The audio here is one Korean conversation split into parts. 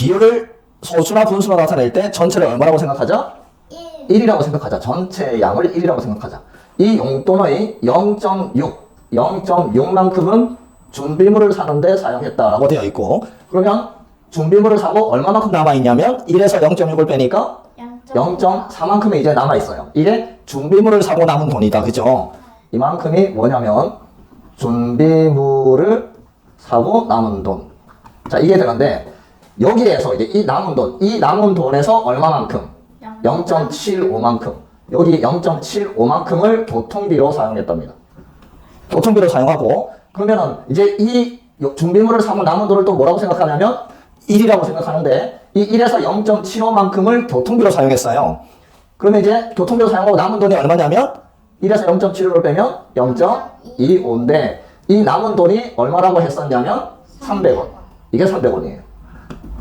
비율을 소수나 분수로 나타낼 때 전체를 얼마라고 생각하자? 1 1이라고 생각하자. 전체 양을 1이라고 생각하자. 이 용돈의 0.6, 0.6만큼은 준비물을 사는데 사용했다라고 되어 있고, 그러면 준비물을 사고 얼마만큼 남아있냐면 1에서 0.6을 빼니까 0.4만큼이 이제 남아있어요. 이게 준비물을 사고 남은 돈이다. 그죠? 이만큼이 뭐냐면 준비물을 사고 남은 돈. 자, 이게 되는데 여기에서 이제 이 남은 돈, 이 남은 돈에서 얼마만큼? 0.75만큼. 여기 0.75만큼을 교통비로 사용했답니다. 교통비로 사용하고 그러면은 이제 이 요- 준비물을 사고 남은 돈을 또 뭐라고 생각하냐면 1이라고 생각하는데 이 1에서 0.75만큼을 교통비로 사용했어요. 그러면 이제 교통비로 사용하고 남은 돈이 얼마냐면 1에서 0.75를 빼면 0.25인데 이 남은 돈이 얼마라고 했었냐면 300원. 이게 300원이에요.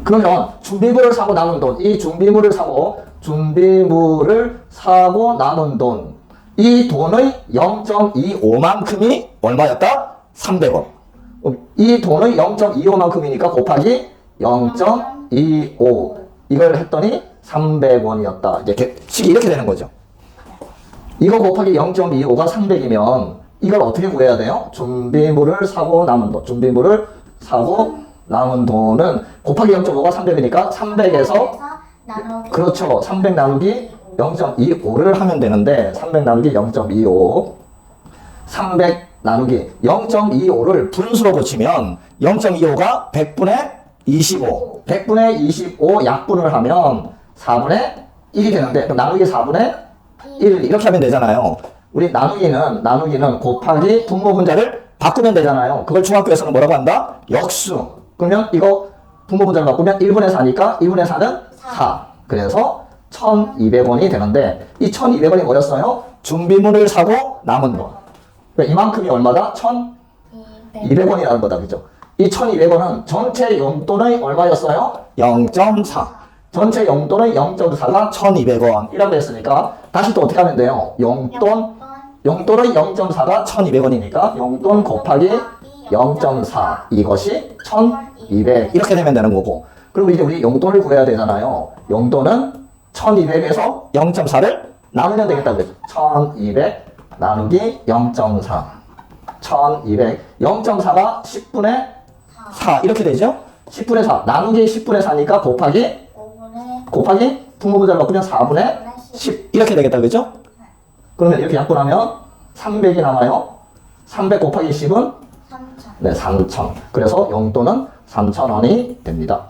그러면 준비물을 사고 남은 돈, 이 준비물을 사고 준비물을 사고 남은 돈, 이 돈의 0.25만큼이 얼마였다? 300원. 이 돈의 0.25만큼이니까 곱하기 0.25 이걸 했더니 300원이었다. 이제 개- 식이 이렇게 되는 거죠. 이거 곱하기 0.25가 300이면 이걸 어떻게 구해야 돼요? 준비물을 사고 남은 돈. 준비물을 사고 남은 돈은 곱하기 0.5가 300이니까 300에서 나누기 그렇죠. 300 나누기 0.25를 하면 되는데 300 나누기 0.25 300 나누기 0.25를 분수로 고치면 0.25가 100분의 25 100분의 25 약분을 하면 4분의 1이 되는데 그럼 나누기 4분의 1 이렇게 하면 되잖아요. 우리 나누기는 나누기는 곱하기 분모 분자를 바꾸면 되잖아요. 그걸 중학교에서는 뭐라고 한다? 역수. 그러면 이거 분모 분자를 바꾸면 1분의 4니까 1분의 4는 4. 그래서 1,200원이 되는데 이 1,200원이 뭐였어요? 준비물을 사고 남은 돈. 그러니까 이만큼이 얼마다? 1,200원이라는 거다. 그죠? 이 1,200원은 전체 용돈의 얼마였어요? 0.4. 전체 용돈의 0.4가 1,200원이라고 했으니까 다시 또 어떻게 하면 돼요? 용돈 용돈의 0.4가 1,200원이니까 용돈 곱하기 0.4 이것이 1,200 이렇게 되면 되는 거고 그리고 이제 우리 용돈을 구해야 되잖아요. 용돈은 1,200에서 0.4를 나누면 되겠다 그랬죠. 1,200 나누기 0.4 1,200 0.4가 10분의 4 이렇게 되죠? 10분의 4 나누기 10분의 4니까 곱하기 5분의 곱하기 분모분자를 바꾸면 4분의 10 이렇게 되겠다 그죠? 그러면 이렇게 약분하면 300이 남아요. 300 곱하기 10은 3천 네, 3,000. 그래서 용돈은 3,000원이 됩니다.